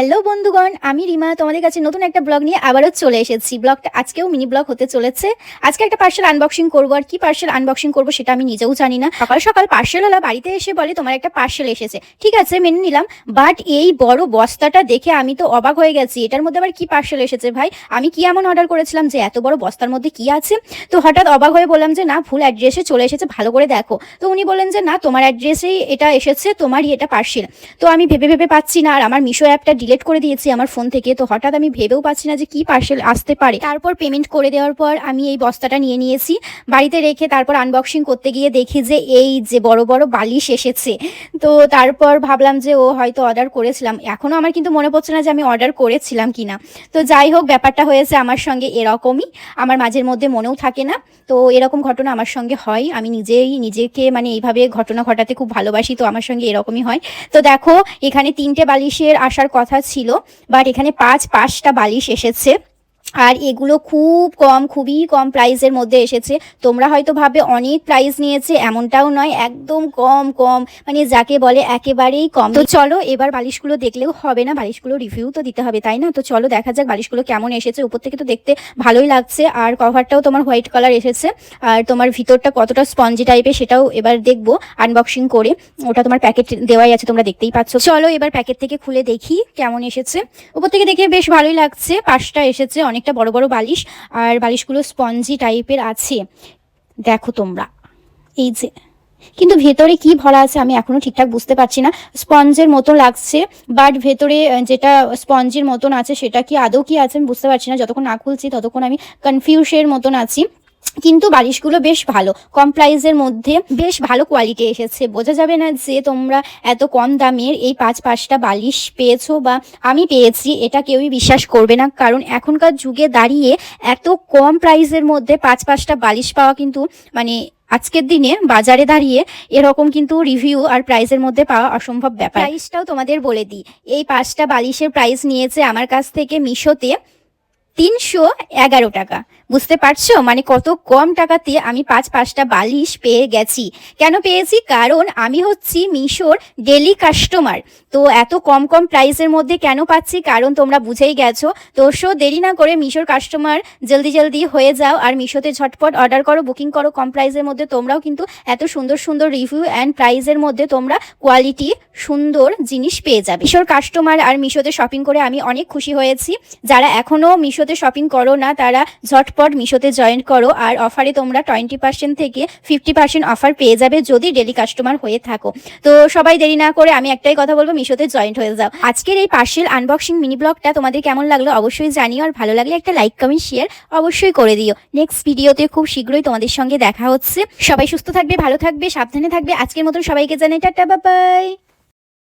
Hello বন্ধুগণ, আমি রিমা, তোমাদের কাছে নতুন একটা ব্লগ নিয়ে আবারও চলে এসেছি। ব্লগটা আজকেও মিনি ব্লগ হতে চলেছে। আজকে একটা পার্সেল আনবক্সিং করব। আর কি পার্সেল আনবক্সিং করব সেটা আমি নিজেও জানি না। সকাল সকাল পার্সেলওয়ালা বাড়িতে এসে বলে তোমার একটা পার্সেল এসেছে। ঠিক আছে, মেনে নিলাম। বাট এই বড় বস্তাটা দেখে আমি তো অবাক হয়ে গেছি। এটার মধ্যে আবার কি পার্সেল এসেছে ভাই? আমি কি এমন অর্ডার করেছিলাম যে এত বড় বস্তার মধ্যে কি আছে? তো হঠাৎ অবাক হয়ে বললাম যে, না ভুল অ্যাড্রেসে চলে এসেছে, ভালো করে দেখো। তো উনি বললেন যে, না, তোমার অ্যাড্রেসেই এটা এসেছে, তোমারই এটা পার্সেল তো আমি ভেবে ভেবে পাচ্ছি না। আর আমার মিশো অ্যাপটা ডিলিট করে দিয়েছি আমার ফোন থেকে। তো হঠাৎ আমি ভেবেও পাচ্ছি না যে কি পার্সেল আসতে পারে। তারপর পেমেন্ট করে দেওয়ার পর আমি এই বস্তাটা নিয়ে নিয়েছি। বাড়িতে রেখে তারপর আনবক্সিং করতে গিয়ে দেখি যে এই যে বড় বড় বালিশ এসেছে। তো তারপর ভাবলাম যে ও হয়তো অর্ডার করেছিলাম। এখনও আমার কিন্তু মনে পড়ছে না যে আমি অর্ডার করেছিলাম কিনা। তো যাই হোক, ব্যাপারটা হয়েছে আমার সঙ্গে এরকমই। আমার মাঝের মধ্যে মনেও থাকে না। তো এরকম ঘটনা আমার সঙ্গে হয়। আমি নিজেই নিজেকে মানে এইভাবে ঘটনা ঘটাতে খুব ভালোবাসি, তো আমার সঙ্গে এরকমই হয়। তো দেখো, এখানে তিনটে বালিশের আসার কথা ছিল বাট এখানে পাঁচ পাঁচটা বালিশ এসেছে। আর এগুলো খুব কম, খুবই কম প্রাইসের মধ্যে এসেছে। তোমরা হয়তো ভাবে অনেক প্রাইস নিয়েছে, এমনটাও নয়, একদম কম কম। মানে যাকে বলে একেবারেই কম। তো চলো, এবার বালিশগুলো দেখলেও হবে না, বালিশগুলো রিভিউ তো দিতে হবে, তাই না? তো চলো দেখা যাক বালিশগুলো কেমন এসেছে। উপর থেকে তো দেখতে ভালোই লাগছে, আর কভারটাও তোমার হোয়াইট কালার এসেছে। আর তোমার ভিতরটা কতটা স্পঞ্জি টাইপের সেটাও এবার দেখব আনবক্সিং করে। ওটা তোমার প্যাকেট দেওয়াই আছে, তোমরা দেখতেই পাচ্ছ। চলো এবার প্যাকেট থেকে খুলে দেখি কেমন এসেছে। উপর থেকে দেখে বেশ ভালোই লাগছে, পাঁচটা এসেছে অনেকটা বড় বড় বালিশ আর বালিশগুলো স্পঞ্জি টাইপের আছে। দেখো তোমরা। এই যে। কিন্তু ভেতরে কি ভরা আছে আমি এখনও ঠিকঠাক বুঝতে পারছি না। স্পঞ্জের মতো লাগছে বাট ভেতরে যেটা স্পঞ্জের মতন আছে সেটা কি আদৌ কি আছে আমি বুঝতে পারছি না। যতক্ষণ না খুলছি ততক্ষণ আমি কনফিউজের মতন আছি। কিন্তু বালিশগুলো বেশ ভালো। কম প্রাইসের মধ্যে বেশ ভালো কোয়ালিটি এসেছে। বোঝা যাবে না যে তোমরা এত কম দামের এই পাঁচ পাঁচটা বালিশ পেয়েছ বা আমি পেয়েছি, এটা কেউই বিশ্বাস করবে না। কারণ এখনকার যুগে দাঁড়িয়ে এত কম প্রাইসের মধ্যে পাঁচ পাঁচটা বালিশ পাওয়া কিন্তু মানে আজকের দিনে বাজারে দাঁড়িয়ে এরকম কিন্তু রিভিউ আর প্রাইসের মধ্যে পাওয়া অসম্ভব ব্যাপার। প্রাইসটাও তোমাদের বলে দিই। এই পাঁচটা বালিশের প্রাইস নিয়েছে আমার কাছ থেকে মিশোতে তিনশো এগারো টাকা। বুঝতে পারছ? মানে কত কম টাকাতে আমি পাঁচ পাঁচটা বালিশ পেয়ে গেছি। কেন পেয়েছি? কারণ আমি হচ্ছি মিশোর ডেলি কাস্টমার। তো এত কম কম প্রাইসের মধ্যে কেন পাচ্ছি? কারণ তোমরা বুঝেই গেছো। তো সো দেরি না করে মিশোর কাস্টমার জলদি জলদি হয়ে যাও আর মিশোতে ঝটপট অর্ডার করো, বুকিং করো কম প্রাইসের মধ্যে। তোমরাও কিন্তু এত সুন্দর সুন্দর রিভিউ অ্যান্ড প্রাইসের মধ্যে তোমরা কোয়ালিটি সুন্দর জিনিস পেয়ে যাবে। মিশোর কাস্টমার আর মিশোতে শপিং করে আমি অনেক খুশি হয়েছি। যারা এখনও মিশোতে শপিং করো না, তারা ঝটপট মিশোতে জয়েন করো, আর অফারে তোমরা টোয়েন্টি পার্সেন্ট থেকে ফিফটি পার্সেন্ট অফার পেয়ে যাবে যদি ডেলি কাস্টমার হয়ে থাকো। তো সবাই দেরি না করে আমি একটাই কথা বলব, মিশোতে জয়েন্ট হয়ে যাও। আজকের এই পার্সেল আনবক্সিং মিনি ব্লগটা তোমাদের কেমন লাগল অবশ্যই জানিও, আর ভালো লাগলে একটা লাইক কমেন্ট শেয়ার অবশ্যই করে দিও। নেক্সট ভিডিওতে খুব শীঘ্রই তোমাদের সঙ্গে দেখা হচ্ছে। সবাই সুস্থ থাকবে, ভালো থাকবে, সাবধানে থাকবে। আজকের মতন সবাইকে জানাই টাটা বাবাই